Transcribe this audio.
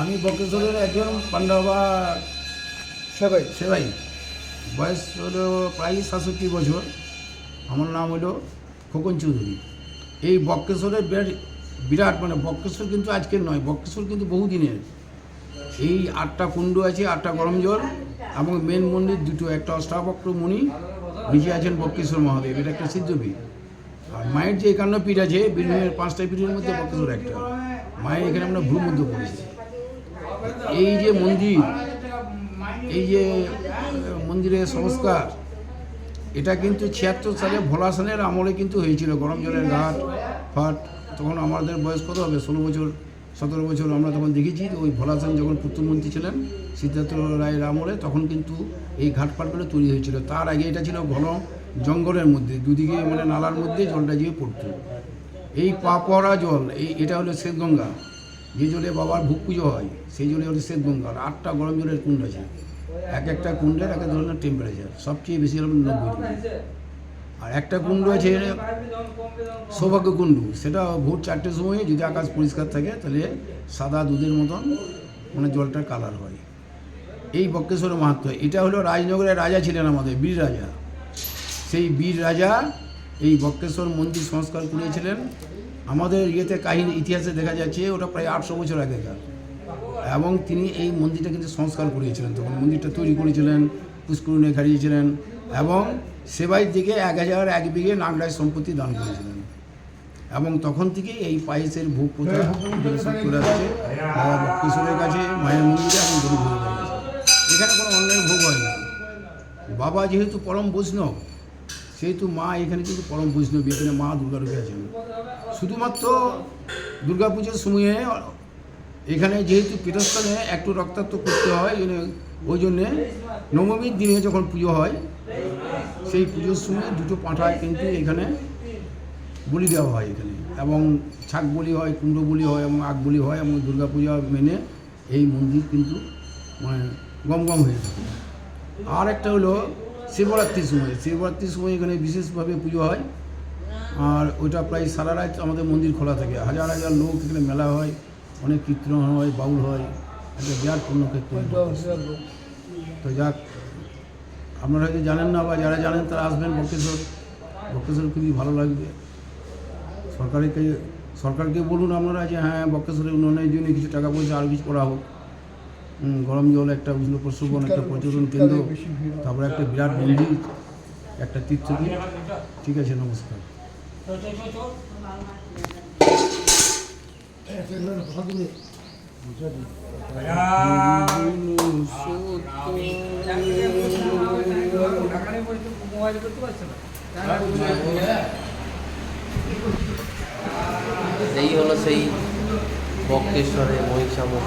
আমি বক্রেশ্বরের একজন পান্ডা বা সবাই। সেবাই। বয়স হলো প্রায় সাতষট্টি বছর। আমার নাম হলো খোকন চৌধুরী। এই বক্রেশ্বরের বিরাট বিরাট মানে বক্রেশ্বর কিন্তু আজকের নয় বক্রেশ্বর কিন্তু বহুদিনের। এই আটটা কুণ্ড আছে আটটা গরম জল এবং মেন মন্দির দুটো। একটা অষ্টাবক্র মণি নিচে আছেন বক্রেশ্বর মহাদেব। এটা একটা সিদ্ধপীঠ। আর মায়ের যে একান্ন পীঠ আছে বীরভূমের পাঁচটা পীঠের মধ্যে বক্রেশ্বর একটা। মায়ের এখানে আমরা ভূমধ্য পড়েছি এই যে মন্দির, এই যে মন্দিরের সংস্কার, এটা কিন্তু ছিয়াত্তর সালে ভোলা সেনের আমলে কিন্তু হয়েছিল, গরম জলের ঘাট, ফাট। তখন আমাদের বয়স কত হবে? ষোলো বছর, সতেরো বছর আমরা তখন দেখেছি ওই ভোলা সেন যখন পুত্রমন্ত্রী ছিলেন, সিদ্ধার্থ রায়ের আমলে তখন কিন্তু এই ঘাটপাটগুলো তৈরি হয়েছিল। তার আগে এটা ছিল ঘন জঙ্গলের মধ্যে, দুদিকে মানে নালার মধ্যে জলটা গিয়ে পড়তো। এই পাপড়া জল, এই এটা হলো শ্বেতগঙ্গা। যে জলে বাবার ভোগ পুজো হয়, সেই জলে হলো শ্বেতগঙ্গা। আর আটটা গরম জলের কুণ্ড আছে। এক একটা কুণ্ডের এক এক ধরনের টেম্পারেচার সবচেয়ে বেশি হলো নব্বই ডিগ্রি। আর একটা কুণ্ড আছে সৌভাগ্য কুণ্ডু সেটা ভোর চারটের সময় যদি আকাশ পরিষ্কার থাকে, তাহলে সাদা দুধের মতন মানে জলটার কালার হয়। এই বক্রেশ্বর মাহাত্ম এটা হলো রাজনগরের রাজা ছিলেন আমাদের, বীর রাজা। সেই বীর রাজা এই বক্রেশ্বর মন্দির সংস্কার করেছিলেন আমাদের ইয়েতে কাহিনী, ইতিহাসে দেখা যাচ্ছে, ওটা প্রায় আটশো বছর আগেকার। এবং তিনি এই মন্দিরটা কিন্তু সংস্কার করিয়েছিলেন। তখন মন্দিরটা তৈরি করেছিলেন, পুষ্করণে খাড়িয়েছিলেন এবং সেবাই দিকে এক হাজার এক বিঘে নাগরায় সম্পত্তি দান করেছিলেন। এবং তখন থেকে এই পায়েসের ভোগ প্রথা করে আসছে। কাছে, মায়ের মন্দিরে এবং গরু কাছে এখানে কোনো অন্যায় ভোগ হয় না। বাবা যেহেতু পরম বৈষ্ণব সেহেতু মা এখানে কিন্তু পরম বৈষ্ণব, এখানে মা দুর্গা রূপে আছেন। শুধুমাত্র দুর্গা পুজোর সময়ে এখানে যেহেতু পীঠস্থানে একটু রক্তাক্ত করতে হয় ওই জন্যে নবমীর দিনে যখন পুজো হয়, সেই পুজোর সময় দুটো পাঁঠা কিন্তু এখানে বলি দেওয়া হয় এখানে। এবং ছাগ বলি হয় কুণ্ড বলি হয়, এবং আগ বলি হয়, এবং দুর্গা পূজা মেনে এই মন্দির কিন্তু মানে গম গম হয়ে থাকে। আর একটা হলো শিবরাত্রির সময় শিবরাত্রির সময় এখানে বিশেষভাবে পুজো হয়। আর ওইটা প্রায় সারা রাত আমাদের মন্দির খোলা থাকে। হাজার হাজার লোক এখানে মেলা হয়, অনেক কীর্তন হয়, বাউল হয়। একটা বিরাট পূর্ণক্ষেত্র তো যাক, আপনারা হয়তো জানেন না বা যারা জানেন তারা আসবেন বক্রেশ্বর। বক্রেশ্বর খুবই ভালো লাগবে। সরকারের কাছে সরকারকে বলুন আপনারা যে হ্যাঁ বক্রেশ্বরের উন্নয়নের জন্য কিছু টাকা পয়সা আরও কিছু করা হোক। গরম জল একটা উষ্ণ প্রস্রবণ একটা পর্যটন কেন্দ্র তারপরে একটা বিরাট মন্দির একটা তীর্থপীঠ ঠিক আছে নমস্কার। সেই হলো সেই বক্রেশ্বরের মহিষামুখ